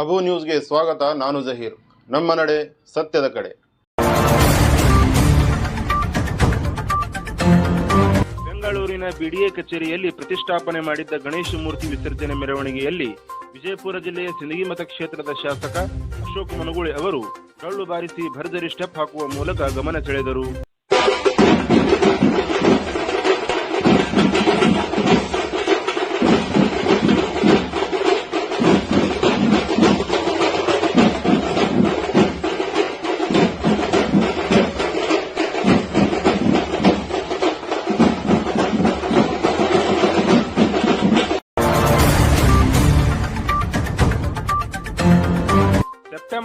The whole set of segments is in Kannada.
ಅಬು ನ್ಯೂಸ್ಗೆ ಸ್ವಾಗತ, ನಾನು ಜಹೀರ್. ನಮ್ಮ ನಡೆ ಸತ್ಯದ ಕಡೆ. ಬೆಂಗಳೂರಿನ ಬಿಡಿಎ ಕಚೇರಿಯಲ್ಲಿ ಪ್ರತಿಷ್ಠಾಪನೆ ಮಾಡಿದ್ದ ಗಣೇಶ ಮೂರ್ತಿ ವಿಸರ್ಜನೆ ಮೆರವಣಿಗೆಯಲ್ಲಿ ವಿಜಯಪುರ ಜಿಲ್ಲೆಯ ಸಿಂದಗಿ ಮತಕ್ಷೇತ್ರದ ಶಾಸಕ ಅಶೋಕ್ ಮನಗುಳಿ ಅವರು ಕಳ್ಳು ಬಾರಿಸಿ ಭರ್ಜರಿ ಸ್ಟೆಪ್ ಹಾಕುವ ಮೂಲಕ ಗಮನ ಸೆಳೆದರು.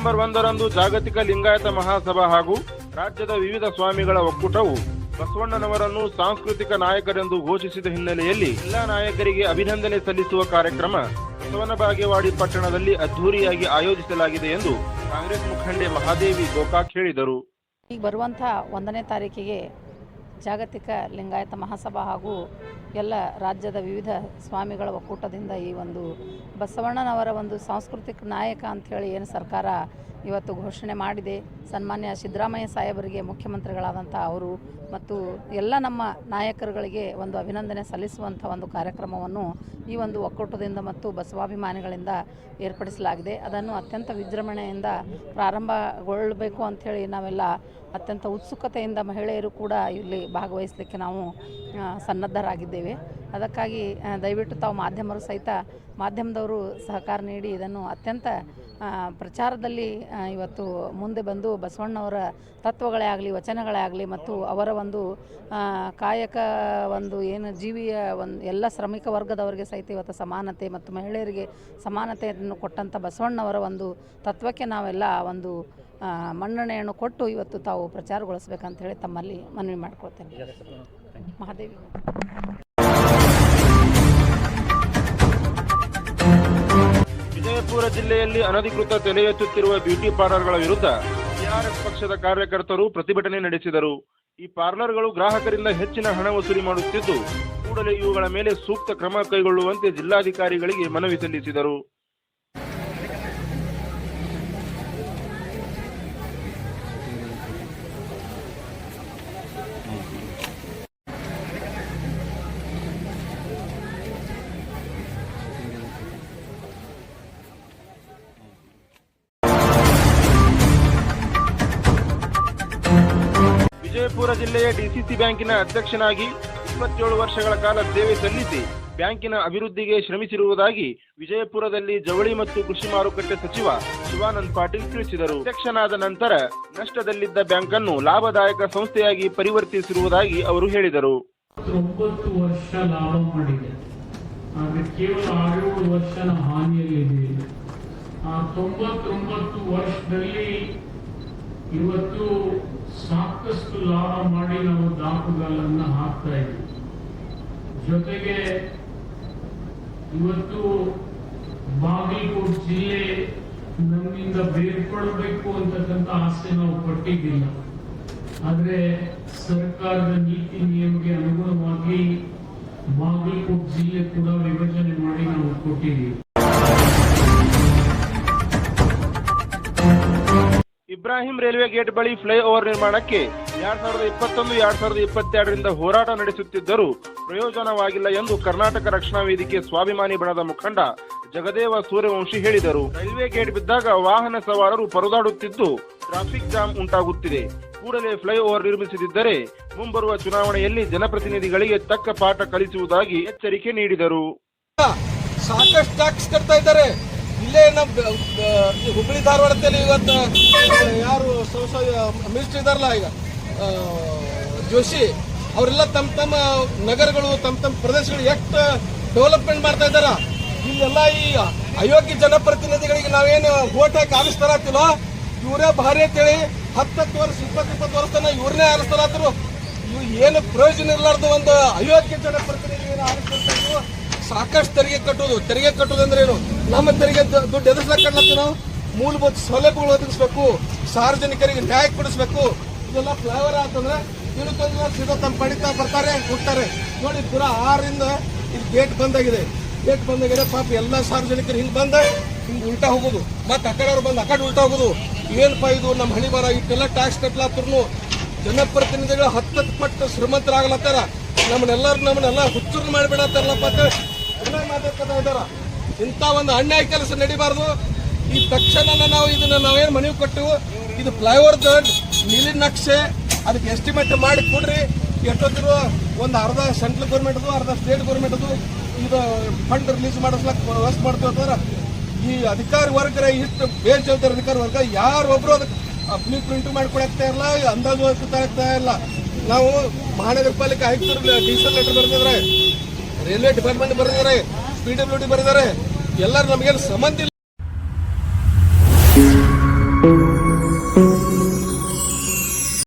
ಸೆಪ್ಟೆಂಬರ್ ಒಂದರಂದು ಜಾಗತಿಕ ಲಿಂಗಾಯತ ಮಹಾಸಭಾ ಹಾಗೂ ರಾಜ್ಯದ ವಿವಿಧ ಸ್ವಾಮಿಗಳ ಒಕ್ಕೂಟವು ಬಸವಣ್ಣನವರನ್ನು ಸಾಂಸ್ಕೃತಿಕ ನಾಯಕರೆಂದು ಘೋಷಿಸಿದ ಹಿನ್ನೆಲೆಯಲ್ಲಿ ಎಲ್ಲಾ ನಾಯಕರಿಗೆ ಅಭಿನಂದನೆ ಸಲ್ಲಿಸುವ ಕಾರ್ಯಕ್ರಮ ಬಸವನ ಬಾಗೇವಾಡಿ ಪಟ್ಟಣದಲ್ಲಿ ಅದ್ದೂರಿಯಾಗಿ ಆಯೋಜಿಸಲಾಗಿದೆ ಎಂದು ಕಾಂಗ್ರೆಸ್ ಮುಖಂಡೆ ಮಹಾದೇವಿ ಗೋಕಾಕ್ ಹೇಳಿದರು. ಈಗ ಬರುವಂತಹ ಒಂದನೇ ತಾರೀಕಿಗೆ ಜಾಗತಿಕ ಲಿಂಗಾಯತ ಮಹಾಸಭಾ ಹಾಗೂ ಎಲ್ಲ ರಾಜ್ಯದ ವಿವಿಧ ಸ್ವಾಮಿಗಳ ಒಕ್ಕೂಟದಿಂದ ಈ ಒಂದು ಬಸವಣ್ಣನವರ ಒಂದು ಸಾಂಸ್ಕೃತಿಕ ನಾಯಕ ಅಂಥೇಳಿ ಏನು ಸರ್ಕಾರ ಇವತ್ತು ಘೋಷಣೆ ಮಾಡಿದೆ. ಸನ್ಮಾನ್ಯ ಸಿದ್ದರಾಮಯ್ಯ ಸಾಹೇಬರಿಗೆ ಮುಖ್ಯಮಂತ್ರಿಗಳಾದಂಥ ಅವರು ಮತ್ತು ಎಲ್ಲ ನಮ್ಮ ನಾಯಕರುಗಳಿಗೆ ಒಂದು ಅಭಿನಂದನೆ ಸಲ್ಲಿಸುವಂಥ ಒಂದು ಕಾರ್ಯಕ್ರಮವನ್ನು ಈ ಒಂದು ಒಕ್ಕೂಟದಿಂದ ಮತ್ತು ಬಸವಾಭಿಮಾನಿಗಳಿಂದ ಏರ್ಪಡಿಸಲಾಗಿದೆ. ಅದನ್ನು ಅತ್ಯಂತ ವಿಜೃಂಭಣೆಯಿಂದ ಪ್ರಾರಂಭಗೊಳ್ಳಬೇಕು ಅಂಥೇಳಿ ನಾವೆಲ್ಲ ಅತ್ಯಂತ ಉತ್ಸುಕತೆಯಿಂದ ಮಹಿಳೆಯರು ಕೂಡ ಇಲ್ಲಿ ಭಾಗವಹಿಸಲಿಕ್ಕೆ ನಾವು ಸನ್ನದ್ಧರಾಗಿದ್ದೇವೆ. ಅದಕ್ಕಾಗಿ ದಯವಿಟ್ಟು ತಾವು ಮಾಧ್ಯಮರು ಸಹಿತ ಮಾಧ್ಯಮದವರು ಸಹಕಾರ ನೀಡಿ ಇದನ್ನು ಅತ್ಯಂತ ಪ್ರಚಾರದಲ್ಲಿ ಇವತ್ತು ಮುಂದೆ ಬಂದು ಬಸವಣ್ಣವರ ತತ್ವಗಳೇ ಆಗಲಿ, ವಚನಗಳೇ ಆಗಲಿ, ಮತ್ತು ಅವರ ಒಂದು ಕಾಯಕ ಒಂದು, ಏನು ಜೀವಿಯ ಒಂದು, ಎಲ್ಲ ಶ್ರಮಿಕ ವರ್ಗದವರಿಗೆ ಸಹಿತ ಇವತ್ತು ಸಮಾನತೆ ಮತ್ತು ಮಹಿಳೆಯರಿಗೆ ಸಮಾನತೆಯನ್ನು ಕೊಟ್ಟಂಥ ಬಸವಣ್ಣವರ ಒಂದು ತತ್ವಕ್ಕೆ ನಾವೆಲ್ಲ ಒಂದು ಮನ್ನಣೆಯನ್ನು ಕೊಟ್ಟು ಇವತ್ತು ತಾವು ಪ್ರಚಾರಗೊಳಿಸ್ಬೇಕಂತ ಹೇಳಿ ತಮ್ಮಲ್ಲಿ ಮನವಿ ಮಾಡ್ಕೊಳ್ತೇನೆ. ಮಹಾದೇವಿ. ವಿಜಯಪುರ ಜಿಲ್ಲೆಯಲ್ಲಿ ಅನಧಿಕೃತ ತಲೆ ಎತ್ತುತ್ತಿರುವ ಬ್ಯೂಟಿ ಪಾರ್ಲರ್ಗಳ ವಿರುದ್ಧ ಟಿಆರ್ಎಸ್ ಪಕ್ಷದ ಕಾರ್ಯಕರ್ತರು ಪ್ರತಿಭಟನೆ ನಡೆಸಿದರು. ಈ ಪಾರ್ಲರ್ಗಳು ಗ್ರಾಹಕರಿಂದ ಹೆಚ್ಚಿನ ಹಣ ವಸೂಲಿ ಮಾಡುತ್ತಿದ್ದು, ಕೂಡಲೇ ಇವುಗಳ ಮೇಲೆ ಸೂಕ್ತ ಕ್ರಮ ಕೈಗೊಳ್ಳುವಂತೆ ಜಿಲ್ಲಾಧಿಕಾರಿಗಳಿಗೆ ಮನವಿ ಸಲ್ಲಿಸಿದರು. ವಿಜಯಪುರ ಜಿಲ್ಲೆಯ ಡಿಸಿಸಿ ಬ್ಯಾಂಕಿನ ಅಧ್ಯಕ್ಷನಾಗಿ ಇಪ್ಪತ್ತೇಳು ವರ್ಷಗಳ ಕಾಲ ಸೇವೆ ಸಲ್ಲಿಸಿ ಬ್ಯಾಂಕಿನ ಅಭಿವೃದ್ಧಿಗೆ ಶ್ರಮಿಸಿರುವುದಾಗಿ ವಿಜಯಪುರದಲ್ಲಿ ಜವಳಿ ಮತ್ತು ಕೃಷಿ ಮಾರುಕಟ್ಟೆ ಸಚಿವ ಶಿವಾನಂದ್ ಪಾಟೀಲ್ ತಿಳಿಸಿದರು. ಅಧ್ಯಕ್ಷನಾದ ನಂತರ ನಷ್ಟದಲ್ಲಿದ್ದ ಬ್ಯಾಂಕ್ ಅನ್ನು ಲಾಭದಾಯಕ ಸಂಸ್ಥೆಯಾಗಿ ಪರಿವರ್ತಿಸಿರುವುದಾಗಿ ಅವರು ಹೇಳಿದರು. ಇವತ್ತು ಸಾಕಷ್ಟು ಲಾಭ ಮಾಡಿ ನಾವು ದಾಪುಗಳನ್ನು ಹಾಕ್ತಾ ಇದ್ದೀವಿ. ಜೊತೆಗೆ ಇವತ್ತು ಬಾಗಲಕೋಟ್ ಜಿಲ್ಲೆ ನಮ್ಮಿಂದ ಬೇರ್ಪಡಬೇಕು ಅಂತಕ್ಕಂಥ ಆಸೆ ನಾವು ಪಟ್ಟಿದ್ದಿಲ್ಲ ಆದ್ರೆ ಸರ್ಕಾರದ ನೀತಿ ನಿಯಮಕ್ಕೆ ಅನುಗುಣವಾಗಿ ಬಾಗಲಕೋಟ್ ಜಿಲ್ಲೆ ಕೂಡ ವಿಭಜನೆ ಮಾಡಿ ನಾವು ಕೊಟ್ಟಿದ್ದೀವಿ. ಇಬ್ರಾಹಿಂ ರೈಲ್ವೆ ಗೇಟ್ ಬಳಿ ಫ್ಲೈ ಓವರ್ ನಿರ್ಮಾಣಕ್ಕೆ ಎರಡ್ ಸಾವಿರದ ಇಪ್ಪತ್ತೊಂದು, ಎರಡ್ ಸಾವಿರದ ಇಪ್ಪತ್ತೆರಡರಿಂದ ಹೋರಾಟ ನಡೆಸುತ್ತಿದ್ದರೂ ಪ್ರಯೋಜನವಾಗಿಲ್ಲ ಎಂದು ಕರ್ನಾಟಕ ರಕ್ಷಣಾ ವೇದಿಕೆ ಸ್ವಾಭಿಮಾನಿ ಬಣದ ಮುಖಂಡ ಜಗದೇವ ಸೂರ್ಯವಂಶಿ ಹೇಳಿದರು. ರೈಲ್ವೆ ಗೇಟ್ ಬಿದ್ದಾಗ ವಾಹನ ಸವಾರರು ಪರದಾಡುತ್ತಿದ್ದು ಟ್ರಾಫಿಕ್ ಜಾಮ್ ಉಂಟಾಗುತ್ತಿದೆ. ಕೂಡಲೇ ಫ್ಲೈಓವರ್ ನಿರ್ಮಿಸದಿದ್ದರೆ ಮುಂಬರುವ ಚುನಾವಣೆಯಲ್ಲಿ ಜನಪ್ರತಿನಿಧಿಗಳಿಗೆ ತಕ್ಕ ಪಾಠ ಕಲಿಸುವುದಾಗಿ ಎಚ್ಚರಿಕೆ ನೀಡಿದರು. ಸಾಕಷ್ಟು ಟ್ಯಾಕ್ಸ್ ಇದ್ದಾರೆ. ಇಲ್ಲೇ ನಮ್ಮ ಹುಬ್ಬಳ್ಳಿ ಧಾರವಾಡದಲ್ಲಿ ಇವತ್ತು ಯಾರು ಮಿನಿಸ್ಟರ್ ಇದಾರಲ್ಲ ಈಗ ಜೋಶಿ, ಅವರೆಲ್ಲ ತಮ್ಮ ತಮ್ಮ ನಗರಗಳು, ತಮ್ಮ ತಮ್ಮ ಪ್ರದೇಶಗಳು ಎಷ್ಟು ಡೆವಲಪ್ಮೆಂಟ್ ಮಾಡ್ತಾ ಇದ್ದಾರ? ಇಲ್ಲೆಲ್ಲ ಈ ಅಯೋಗ್ಯ ಜನಪ್ರತಿನಿಧಿಗಳಿಗೆ ನಾವೇನು ಓಟ್ ಹಾಕಿ ಆರಿಸ್ತಾರತ್ತಿಲ್ಲ ಇವರೇ ಭಾರಿ ಅಂತೇಳಿ ಹತ್ತತ್ತು ವರ್ಷ ಇಪ್ಪತ್ತು ಇಪ್ಪತ್ತು ವರ್ಷ ಇವ್ರನ್ನೇ ಆರಿಸ್ತಾರತ್ತರು ಇವು ಏನು ಪ್ರಯೋಜನ ಇರಲಾರ್ದು ಒಂದು ಅಯೋಗ್ಯ ಜನಪ್ರತಿನಿಧಿಗಳನ್ನ ಆರಿಸ್ಕೊಳ್ತಾ ಸಾಕಷ್ಟು ತೆರಿಗೆ ಕಟ್ಟೋದು ತೆರಿಗೆ ಕಟ್ಟೋದು ಅಂದ್ರೆ ಏನು? ನಮ್ಮ ತೆರಿಗೆ ದುಡ್ಡು ಎದುರಿಸ್ಲಾಕ ಕಟ್ಲತ್ತೀವಿ ನಾವು. ಮೂಲಭೂತ ಸೌಲಭ್ಯಗಳು ಒದಗಿಸ್ಬೇಕು. ಸಾರ್ವಜನಿಕರಿಗೆ ನ್ಯಾಯ ಕೊಡಿಸ್ಬೇಕು. ಇದೆಲ್ಲ ಫ್ಲೈವರ್ ಆತಂದ್ರೆ ತಿಳ್ಕೊಂಡ್ರೆ ಸೀದಾ ತಮ್ಮ ಪಡಿತಾ ಬರ್ತಾರೆ ಹೋಗ್ತಾರೆ ನೋಡಿ, ಪುರಾ ಆರಿಂದ ಇದು ಗೇಟ್ ಬಂದಾಗಿದೆ. ಗೇಟ್ ಬಂದಾಗಿದೆ, ಪಾಪ ಎಲ್ಲ ಸಾರ್ವಜನಿಕರು ಹಿಂಗೆ ಬಂದ ಹಿಂಗೆ ಉಲ್ಟಾ ಹೋಗೋದು. ಮತ್ತೆ ಆ ಕಡೆ ಬಂದು ಆ ಉಲ್ಟಾ ಹೋಗೋದು. ಏನಪ್ಪ ಇದು ನಮ್ಮ ಹಣಿ ಬರ ಇಟ್ಟೆಲ್ಲ ಟ್ಯಾಕ್ಸ್ ಕಟ್ಲಾತ್ರು ಜನಪ್ರತಿನಿಧಿಗಳು ಹತ್ತತ್ತು ಪಟ್ಟು ಶ್ರೀಮಂತರಾಗ್ಲತ್ತಾರ. ನಮ್ಮನ್ನೆಲ್ಲರೂ ನಮ್ಮನ್ನೆಲ್ಲ ಹುಚ್ಚರು ಮಾಡಿಬಿಡತ್ತಾರಲ್ಲಪ್ಪ ಇದ್ದಾರ. ಇಂಥ ಒಂದು ಅನ್ಯಾಯ ಕೆಲಸ ನಡಿಬಾರ್ದು. ಈ ತಕ್ಷಣ ನಾವು ಇದನ್ನ ನಾವೇನು ಮನವಿ ಕೊಟ್ಟೆವು ಇದು ಫ್ಲೈಓವರ್ದ ನೀಲಿ ನಕ್ಷೆ, ಅದಕ್ಕೆ ಎಸ್ಟಿಮೇಟ್ ಮಾಡಿ ಕೊಡ್ರಿ. ಎಷ್ಟೊತ್ತಿರು ಒಂದು ಅರ್ಧ ಸೆಂಟ್ರಲ್ ಗೌರ್ಮೆಂಟ್ದು ಅರ್ಧ ಸ್ಟೇಟ್ ಗೌರ್ಮೆಂಟ್ದು ಇದು ಫಂಡ್ ರಿಲೀಸ್ ಮಾಡಿಸ್ಲಕ್ ವ್ಯವಸ್ಥೆ ಮಾಡ್ತೀವಿ ಅಂತಂದ್ರೆ, ಈ ಅಧಿಕಾರಿ ವರ್ಗರ ಇಷ್ಟು ಬೇಜವಾಬ್ದಾರಿ ಅಧಿಕಾರಿ ವರ್ಗ ಯಾರೊಬ್ರು ಅದಕ್ಕೆ ಬ್ಲೂ ಪ್ರಿಂಟ್ ಮಾಡ್ಕೊಳಕ್ತಾ ಇಲ್ಲ, ಅಂದಾಜು ಆಗ್ತಾ ಇಲ್ಲ. ನಾವು ಮಹಾನಗರ ಪಾಲಿಕೆ ಆಯುಕ್ತರು ಡೀಸೆಲ್ ಲೆಟರ್ ಬರ್ತಿದ್ರೆ ರೈಲ್ವೆ ಡಿಪಾರ್ಟ್ಮೆಂಟ್ ಬರೆದಿದ್ದಾರೆ. ಪಿ ಡಬ್ಲ್ಯೂ ಡಿ ಬರೆದಿದ್ದಾರೆ ಎಲ್ಲರೂ ನಮಗೇನು ಸಂಬಂಧ ಇಲ್ಲ.